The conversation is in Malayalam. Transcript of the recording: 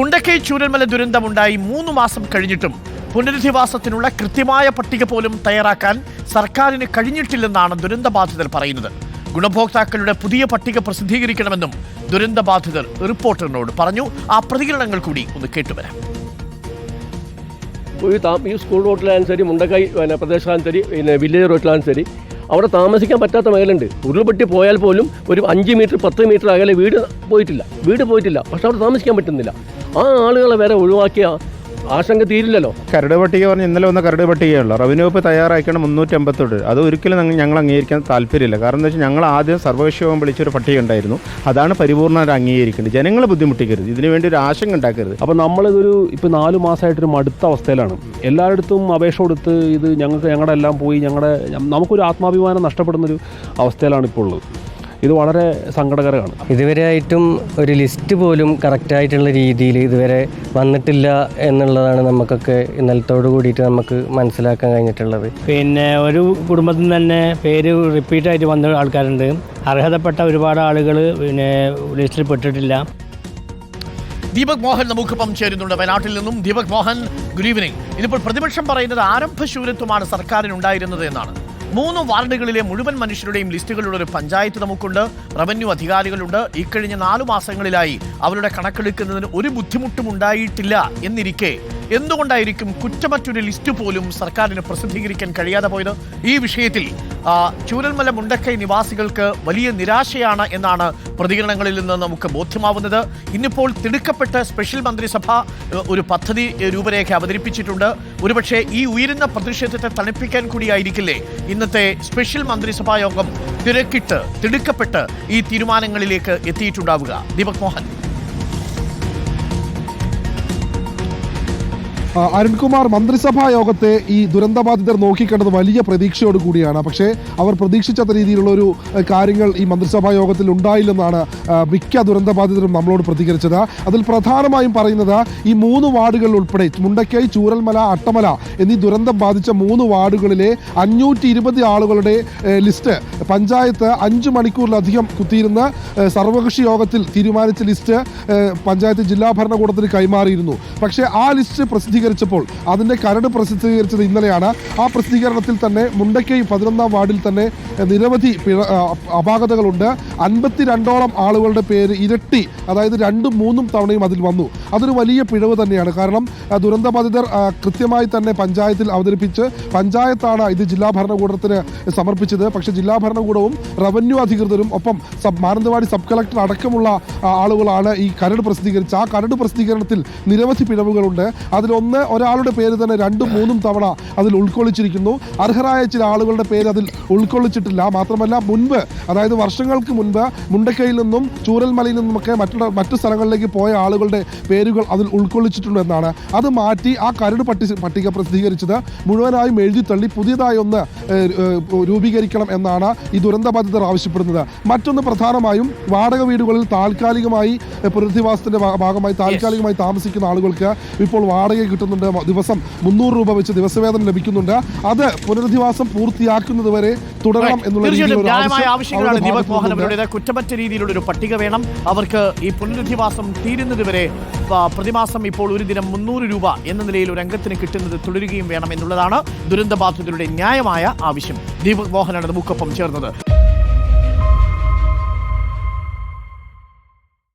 മുണ്ടക്കൈ ചൂരൽമല ദുരന്തമുണ്ടായി മൂന്ന് മാസം കഴിഞ്ഞിട്ടും പുനരധിവാസത്തിനുള്ള കൃത്യമായ പട്ടിക പോലും തയ്യാറാക്കാൻ സർക്കാരിന് കഴിഞ്ഞിട്ടില്ലെന്നാണ് ദുരന്തബാധിതർ പറയുന്നത്. ഗുണഭോക്താക്കളുടെ പുതിയ പട്ടിക പ്രസിദ്ധീകരിക്കണമെന്നും ദുരന്തബാധിതർ റിപ്പോർട്ടറിനോട് പറഞ്ഞു. ആ പ്രതികരണങ്ങൾ കൂടി ഒന്ന് കേട്ടുവരാം. ഈ ഈ സ്കൂൾ റോട്ടിലായാലും ശരി മുണ്ടക്കൈ പിന്നെ പ്രദേശമായാലും ശരി പിന്നെ വില്ലേജ് റോട്ടിലായാലും ശരി അവിടെ താമസിക്കാൻ പറ്റാത്ത മേഖലയുണ്ട്. ഉരുൾപൊട്ടി പോയാൽ പോലും ഒരു അഞ്ച് മീറ്റർ പത്ത് മീറ്റർ അകലെ വീട് പോയിട്ടില്ല. വീട് പോയിട്ടില്ല. പക്ഷെ അവിടെ താമസിക്കാൻ പറ്റുന്നില്ല. ആ ആളുകളെ വരെ ഒഴിവാക്കിയ ആശങ്ക തീരില്ലല്ലോ. കരട് പട്ടിക പറഞ്ഞ് ഇന്നലെ വന്ന കരട് പട്ടികയുള്ള റവന്യൂ വകുപ്പ് തയ്യാറാക്കണം മുന്നൂറ്റി അമ്പത്തൊട്ട് അത് ഒരിക്കലും ഞങ്ങ- ഞങ്ങൾ അംഗീകരിക്കാൻ താല്പര്യമില്ല. കാരണം എന്താ വെച്ചാൽ ഞങ്ങൾ ആദ്യം സർവകക്ഷിയോഗം വിളിച്ചൊരു പട്ടിക ഉണ്ടായിരുന്നു. അതാണ് പരിപൂർണമായിട്ട് അംഗീകരിക്കേണ്ടത്. ജനങ്ങളെ ബുദ്ധിമുട്ടിക്കരുത്. ഇതിനു വേണ്ടി ഒരു ആശങ്ക ഉണ്ടാക്കരുത്. അപ്പോൾ നമ്മളിതൊരു ഇപ്പോൾ നാല് മാസമായിട്ടൊരു മടുത്ത അവസ്ഥയിലാണ്. എല്ലായിടത്തും അപേക്ഷ കൊടുത്ത് ഇത് ഞങ്ങൾക്ക് ഞങ്ങളുടെ എല്ലാം പോയി ഞങ്ങളുടെ നമുക്കൊരു ആത്മാഭിമാനം നഷ്ടപ്പെടുന്നൊരു അവസ്ഥയിലാണ് ഇപ്പോൾ ഉള്ളത്. ഇത് വളരെ സങ്കടകരമാണ്. ഇതുവരെയായിട്ടും ഒരു ലിസ്റ്റ് പോലും കറക്റ്റായിട്ടുള്ള രീതിയിൽ ഇതുവരെ വന്നിട്ടില്ല എന്നുള്ളതാണ് നമുക്കൊക്കെ ഇന്നലത്തോട് കൂടിയിട്ട് നമുക്ക് മനസ്സിലാക്കാൻ കഴിഞ്ഞിട്ടുള്ളത്. പിന്നെ ഒരു കുടുംബത്തിൽ നിന്ന് തന്നെ പേര് റിപ്പീറ്റായിട്ട് വന്ന ആൾക്കാരുണ്ട്. അർഹതപ്പെട്ട ഒരുപാട് ആളുകൾ പിന്നെ ലിസ്റ്റിൽ പെട്ടിട്ടില്ല. ദീപക് മോഹൻ നമുക്കൊപ്പം ചേരുന്നുണ്ട്. വയനാട്ടിൽ നിന്നും ദീപക് മോഹൻ ഗുഡ് ഈവനിങ് ഇതിപ്പോൾ പ്രതിപക്ഷം പറയുന്നത് ആരംഭശൂരത്വമാണ് സർക്കാരിന് ഉണ്ടായിരുന്നത് എന്നാണ്. മൂന്ന് വാർഡുകളിലെ മുഴുവൻ മനുഷ്യരുടെയും ലിസ്റ്റുകളുള്ള ഒരു പഞ്ചായത്ത് നമുക്കുണ്ട്. റവന്യൂ അധികാരികളുണ്ട്. ഇക്കഴിഞ്ഞ നാലു മാസങ്ങളിലായി അവരുടെ കണക്കെടുക്കുന്നതിന് ഒരു ബുദ്ധിമുട്ടും ഉണ്ടായിട്ടില്ല എന്നിരിക്കെ. എന്തുകൊണ്ടായിരിക്കും കുറ്റമറ്റൊരു ലിസ്റ്റ് പോലും സർക്കാരിന് പ്രസിദ്ധീകരിക്കാൻ കഴിയാതെ പോയത്? ഈ വിഷയത്തിൽ ചൂരൽമല മുണ്ടക്കൈ നിവാസികൾക്ക് വലിയ നിരാശയാണ് എന്നാണ് പ്രതികരണങ്ങളിൽ നിന്ന് നമുക്ക് ബോധ്യമാവുന്നത്. ഇന്നിപ്പോൾ തിടുക്കപ്പെട്ട് സ്പെഷ്യൽ മന്ത്രിസഭ ഒരു പദ്ധതി രൂപരേഖ അവതരിപ്പിച്ചിട്ടുണ്ട്. ഒരുപക്ഷെ ഈ ഉയരുന്ന പ്രതിഷേധത്തെ തണുപ്പിക്കാൻ കൂടിയായിരിക്കില്ലേ? ഇന്നത്തെ സ്പെഷ്യൽ മന്ത്രിസഭാ യോഗം തിരക്കിട്ട് തിടുക്കപ്പെട്ട് ഈ തീരുമാനങ്ങളിലേക്ക് എത്തിയിട്ടുണ്ടാവുക. ദീപക് മോഹൻ. അരുൺകുമാർ മന്ത്രിസഭാ യോഗത്തെ ഈ ദുരന്തബാധിതർ നോക്കിക്കണ്ടത് വലിയ പ്രതീക്ഷയോട് കൂടിയാണ്. പക്ഷേ അവർ പ്രതീക്ഷിച്ചാത്ത രീതിയിലുള്ള ഒരു കാര്യങ്ങൾ ഈ മന്ത്രിസഭാ യോഗത്തിൽ ഉണ്ടായില്ലെന്നാണ് മിക്ക ദുരന്തബാധിതരും നമ്മളോട് പ്രതികരിച്ചത്. അതിൽ പ്രധാനമായും പറയുന്നത് ഈ മൂന്ന് വാർഡുകൾ ഉൾപ്പെടെ മുണ്ടക്കൈ ചൂരൽമല അട്ടമല എന്നീ ദുരന്തം ബാധിച്ച മൂന്ന് വാർഡുകളിലെ അഞ്ഞൂറ്റി ഇരുപത് ആളുകളുടെ ലിസ്റ്റ് പഞ്ചായത്ത് അഞ്ച് മണിക്കൂറിലധികം കുത്തിയിരുന്ന് സർവകക്ഷി യോഗത്തിൽ തീരുമാനിച്ച ലിസ്റ്റ് പഞ്ചായത്ത് ജില്ലാ ഭരണകൂടത്തിന് കൈമാറിയിരുന്നു. പക്ഷേ ആ ലിസ്റ്റ് പ്രസിദ്ധീകരിച്ചപ്പോൾ അതിന്റെ കരട് പ്രസിദ്ധീകരിച്ചത് ഇന്നലെയാണ്. ആ പ്രസിദ്ധീകരണത്തിൽ തന്നെ മുണ്ടക്കൈ പതിനൊന്നാം വാർഡിൽ തന്നെ നിരവധി അപാകതകളുണ്ട്. അൻപത്തിരണ്ടോളം ആളുകളുടെ പേര് ഇരട്ടി അതായത് രണ്ടും മൂന്നും തവണയും അതിൽ വന്നു. അതൊരു വലിയ പിഴവ് തന്നെയാണ്. കാരണം ദുരന്തബാധിതർ കൃത്യമായി തന്നെ പഞ്ചായത്തിൽ അവതരിപ്പിച്ച് പഞ്ചായത്താണ് ഇത് ജില്ലാ ഭരണകൂടത്തിന് സമർപ്പിച്ചത്. പക്ഷേ ജില്ലാ ഭരണകൂടവും റവന്യൂ അധികൃതരും ഒപ്പം മാനന്തവാടി സബ് കളക്ടർ അടക്കമുള്ള ആളുകളാണ് ഈ കരട് പ്രസിദ്ധീകരിച്ച ആ കരട് പ്രസിദ്ധീകരണത്തിൽ നിരവധി പിഴവുകളുണ്ട്. അതിലൊന്ന് ഒരാളുടെ പേര് തന്നെ രണ്ടും മൂന്നും തവണ അതിൽ ഉൾക്കൊള്ളിച്ചിരിക്കുന്നു. അർഹരായ ചില ആളുകളുടെ പേര് അതിൽ ഉൾക്കൊള്ളിച്ചിട്ടില്ല. മാത്രമല്ല മുൻപ് അതായത് വർഷങ്ങൾക്ക് മുൻപ് മുണ്ടക്കയിൽ നിന്നും ചൂരൽമലയിൽ നിന്നുമൊക്കെ മറ്റുള്ള മറ്റു സ്ഥലങ്ങളിലേക്ക് പോയ ആളുകളുടെ പേരുകൾ അതിൽ ഉൾക്കൊള്ളിച്ചിട്ടുണ്ട് എന്നാണ്. അത് മാറ്റി ആ കരട് പട്ടി പട്ടിക പ്രസിദ്ധീകരിച്ചത് മുഴുവനായും എഴുതി തള്ളി പുതിയതായി ഒന്ന് രൂപീകരിക്കണം എന്നാണ് ഈ ദുരന്ത ബാധിതർ ആവശ്യപ്പെടുന്നത്. മറ്റൊന്ന് പ്രധാനമായും വാടക വീടുകളിൽ താൽക്കാലികമായി പുനരധിവാസത്തിന്റെ ഭാഗമായി താൽക്കാലികമായി താമസിക്കുന്ന ആളുകൾക്ക് ഇപ്പോൾ വാടക കിട്ടുന്നുണ്ട് ദിവസം മുന്നൂറ് രൂപ വെച്ച് ദിവസവേതനം ലഭിക്കുന്നുണ്ട്. അത് പുനരധിവാസം പൂർത്തിയാക്കുന്നത് വരെ തുടരണം എന്നുള്ള. കുറ്റമറ്റ രീതിയിലുള്ള ഒരു പട്ടിക വേണം. അവർക്ക് ഈ പുനരധിവാസം തീരുന്നതുവരെ പ്രതിമാസം ഇപ്പോൾ ഒരു ദിനം മുന്നൂറ് രൂപ എന്ന നിലയിൽ ഒരു അംഗത്തിന് കിട്ടുന്നത് തുടരുകയും വേണം എന്നുള്ളതാണ് ദുരന്തബാധിതരുടെ ന്യായമായ ആവശ്യം. ദീപക് മോഹനാണ് നമുക്കൊപ്പം ചേർന്നത്.